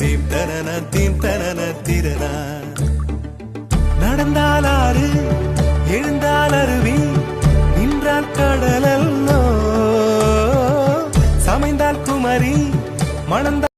Theme தனன theme தனன நடந்தால் ஆறு எழுந்தால் அருவி நின்றால் கடலல்லோ. சமைந்தால் குமரி மணந்தால்